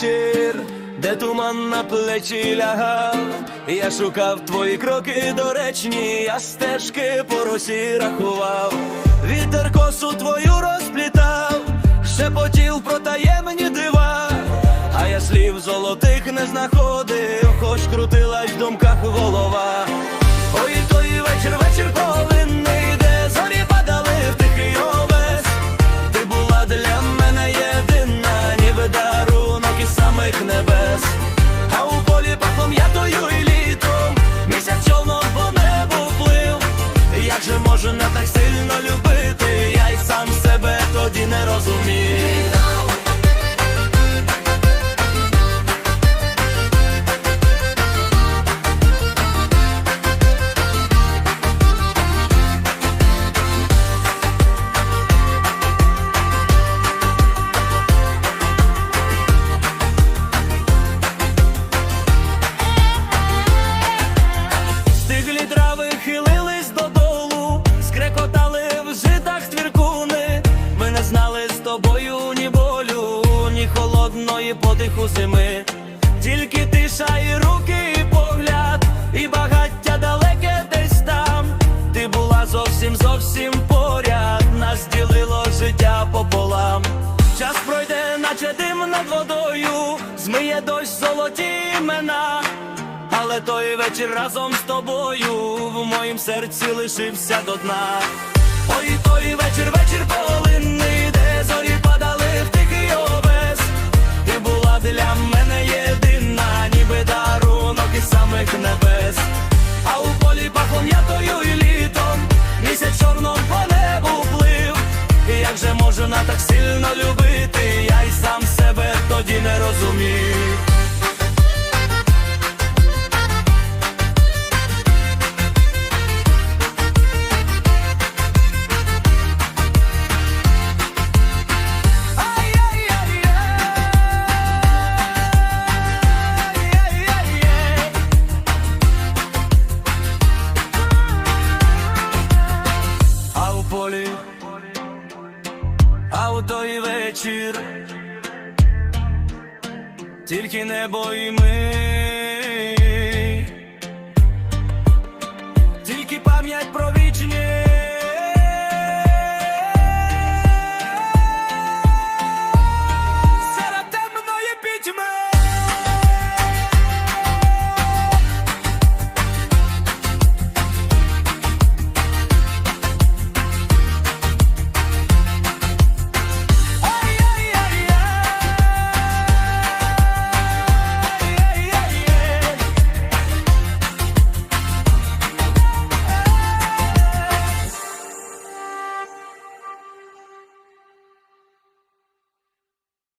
вечір, де туман на плечі лягав, я шукав твої кроки доречні, я стежки по росі рахував, вітер косу твою розплітав, шепотів про таємні дива, а я слів золотих не знаходив, хоч крутилась в думках голова. Ой, із небес. А у полі пахло м'ятою і літом, місяць човном по небу плив. Як же можна так сильно любити? Подиху зими. Тільки тиша і руки, і погляд, і багаття далеке десь там. Ти була зовсім зовсім поряд, нас ділило життя пополам. Час пройде, наче дим над водою, змиє дощ золоті імена. Але той вечір разом з тобою в моїм серці лишився до дна. Пахло і літом, місяць чорном по небу плив. Як же можна так сильно любити, я й сам себе тоді не розумів. А у той вечір, тільки небо і ми,